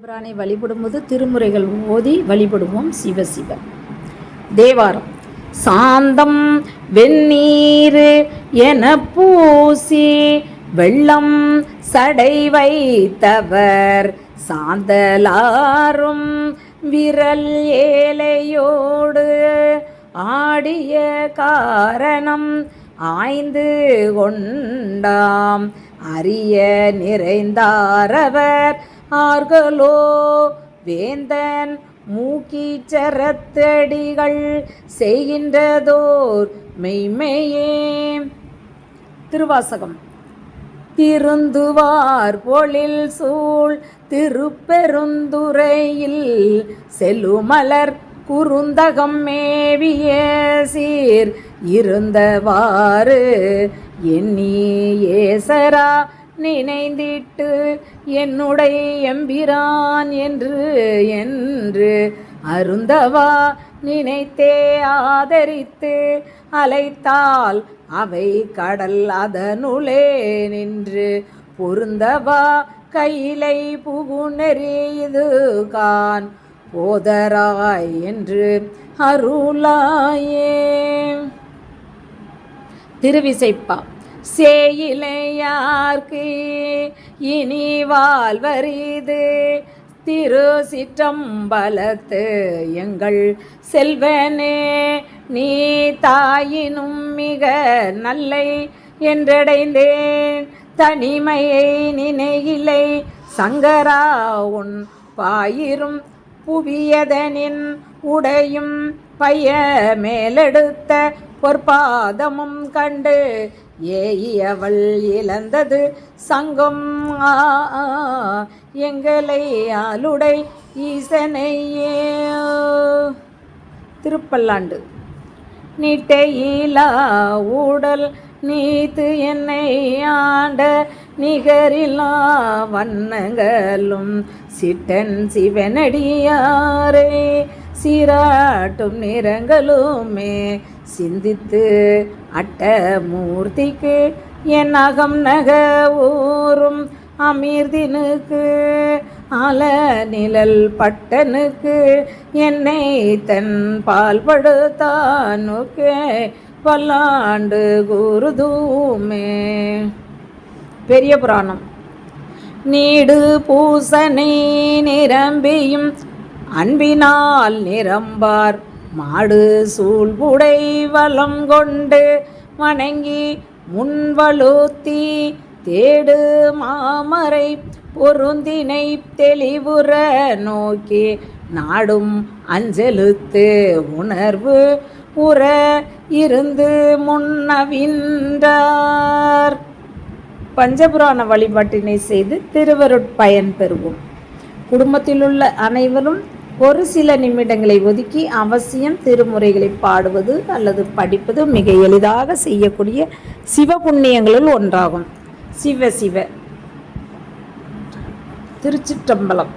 சிவபிரானை வழிபடும்போது திருமுறைகள் ஓதி வழிபடுவோம் சிவ தேவாரம். சாந்தம் வெந்நீர் என பூசி வெள்ளம் சடை வைத்தவர். சாந்தலாரும் விரல் ஏலையோடு ஆடிய காரணம் ஆய்ந்து கொண்டாம். அரிய நிறைந்தாரவர் ஆர்களோ? வேந்தன் மூக்கீச்சரத்தடிகள் செய்கின்றதோர் மெய்மையே. திருவாசகம். திருந்துவார் பொழில் சூழ் திருப்பெருந்துறையில் செல்லுமலர் குறுந்தகம் மேவிய சீர் இருந்தவாறு எண்ணி ஏசரா. நினைந்திட்டு என்னுடைய எம்பிரான் என்று என்று அருந்தவா நினைத்தே ஆதரித்து அலைத்தால் அவை கடல் அதனுளே நின்று பொருந்தவா கையிலை புகுநெறியது கான் போதராய் என்று அருளாயே. திருவிசைப்பா. சேயிலையார்க்கு இனி வாழ்வரிது திரு சிற்றம்பலத்து எங்கள் செல்வனே நீ தாயினும் மிக நல்லை என்றடைந்தேன். தனிமையை நினைகிலை சங்கரா உன் பாயிரும் புவியதனின் உடையும் பைய மேலெடுத்த பொற்பாதமும் கண்டு ஏயவள் இழந்தது சங்கம். ஆ, எங்களை ஆளுடை ஈசனையே. திருப்பல்லாண்டு. நீட்டையிலா ஊடல் நீத்து என்னை ஆண்ட நிகரிலா வண்ணங்களும் சிட்டன் சிவனடியாரே. சீராட்டும் நிறங்களுமே சிந்தித்து அட்ட மூர்த்திக்கு என் அகம் நக ஊரும் அமீர்தினுக்கு அல நிழல் பட்டனுக்கு என்னை தன் பால் படுத்தானுக்கே பல்லாண்டு குருதூமே. பெரிய புராணம். நீடு பூசனை நிரம்பியும் அன்பினால் நிரம்பார். மாடு சூழ்புடை வளம் கொண்டு வணங்கி முன்வழுத்தி தேடு மாமரை பொருந்தினை தெளிவுற நோக்கி நாடும் அஞ்செழுத்து உணர்வு உற இருந்து முன்னவின்றார் பஞ்சபுராண வழிபாட்டினை செய்து திருவருட்பயன் பெறுவோம். குடும்பத்திலுள்ள அனைவரும் ஒரு சில நிமிடங்களை ஒதுக்கி அவசியம் திருமுறைகளை பாடுவது அல்லது படிப்பது மிக எளிதாக செய்யக்கூடிய சிவ புண்ணியங்களுள் ஒன்றாகும். சிவ சிவ. திருச்சிற்றம்பலம்.